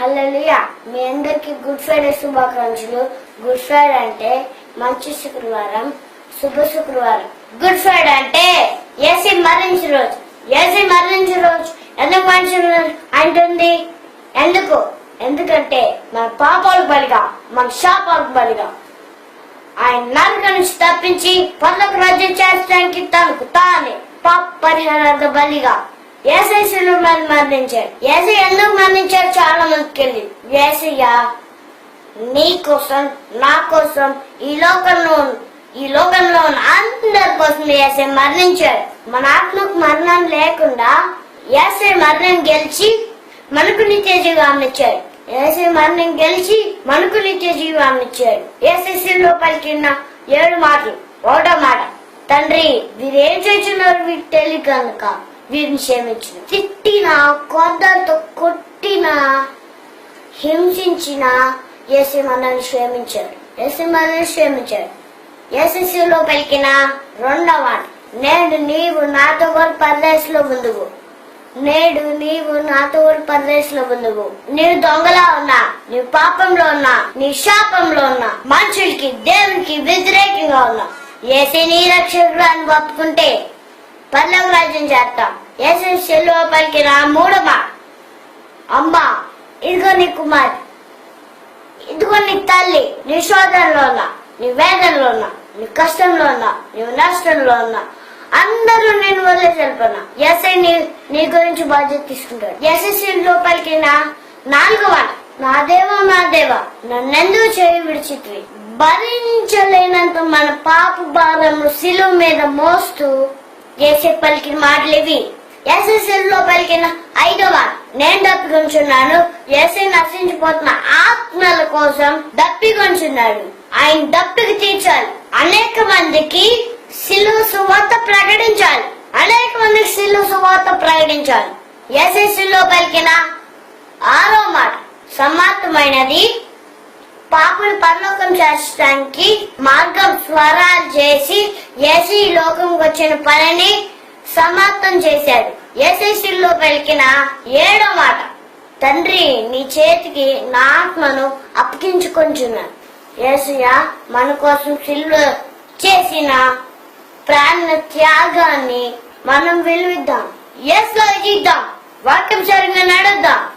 హల్లెలూయా. మీ అందరికి good Friday శుభాకాంక్షలు. గుడ్ ఫ్రైడే అంటే మంచి శుక్రవారం శుభ శుక్రవారం. గుడ్ ఫ్రైడే అంటే ఏసీ మరణించి రోజు. ఏసీ మరణించి రోజు ఎందుకు మరణించిన రోజు అంటుంది? ఎందుకు? ఎందుకంటే మన పాపాలకు బలిగా మన శాపాలకు బలిగా. ఆయన నరక నుంచి తప్పించి పర్లకు రాజ్యం చేర్చడానికి తనకు తానే పాప పరిహారార్థ బలిగా. ఏసైసులు మరణించాడు. ఏసై ఎందుకు మరణించాడు? చాలా మందికి తెలియదు ఏసయ్య నీ కోసం నా కోసం ఈ లోకంలో ఈ లోకంలో ఉన్న అందరి కోసం ఏసై మరణించాడు. మన ఆత్మకు మరణం లేకుండా ఏసై మరణం గెలిచి మనకు నిత్య జీవాన్ని ఇచ్చాడు. ఏసై మరణం గెలిచి మనకు నిత్య జీవాన్ని ఇచ్చాడు. ఏసైలో పలికిన ఏడు మాటలు. ఒకటో మాట తండ్రి వీరేం చేస్తున్నారు? వీరికి తెలియదు కనుక. వీరిని క్షమించిన తిట్టినా కొద్దలతో కొట్టినా హింసించిన ఏసీ మనల్ని క్షమించాడు. ఏసీ మనల్ని క్షమించాడు. ఏసీసీలో పలికిన రెండవ నేడు నీవు నాతో కూడా పరదేశంలో ముందుకు నేడు నీవు నాతో కూడా పరదేశంలో ముందుకు నీవు దొంగలా ఉన్నా నీ పాపంలో ఉన్నా నీ శాపంలో ఉన్నా మనుషులకి దేవునికి వ్యతిరేకంగా ఉన్నా. ఏసీ నీ రక్షకుడు అని ఒప్పుకుంటే పల్లవ రాజ్యం చేస్తాం. యేసు సెల్వ పలికిన మూడవ అమ్మ అమ్మా ఇదిగో నీ కుమార్. ఇదిగో నీ తల్లి నీ శోధనలో ఉన్నా నీ వేదనలో ఉన్నా నీ కష్టంలో ఉన్నా నీ నష్టంలో ఉన్నా. అందరూ నేను వదిలేసి వెళ్ళిపోయినా ఎస్ఐ నీ నీ గురించి బాధ్యత తీసుకుంటాడు. ఎస్ఎస్సీ లోపలికి నా నాలుగవ నా దేవ నా దేవ నన్నెందుకు చేయి విడిచిత్వి? భరించలేనంత మన పాప భారము శిలువ మీద మోస్తూ ఏసే పలికిన మాటలివి? ఇవి పలికిన ఐదవ నేను దప్పికొంచున్నాను ఏసై నశించిపోతున్న ఆత్మల కోసం దప్పికొంచున్నాడు ఆయన దప్పికి తీర్చాలి. అనేక మందికి శిలువ సువార్త ప్రకటించాలి. అనేక మందికి శిలువ సువార్త ప్రకటించాలి. ఎస్ఎస్ఎల్ పలికిన ఆరో మాట సమాప్తమైనది. పాపులు పరలోకం చేర్చడానికి మార్గం స్వరాలు చేసి ఏసీ లోకంకి వచ్చిన పనిని సమాప్తం చేశాడు ఏసీలో పలికిన ఏడో మాట తండ్రి నీ చేతికి నా ఆత్మను అప్పగించుకుంటున్నాను ఏసయ్య మన కోసం సిల్వ చేసిన ప్రాణ త్యాగాన్ని మనం విలువిద్దాం. ఎస్లో ఇద్దాం వాక్యం సరిగ్గా నడుద్దాం.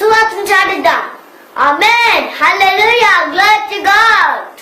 సువాసన చాటిద్దాం. Amen. Hallelujah. Glory to God.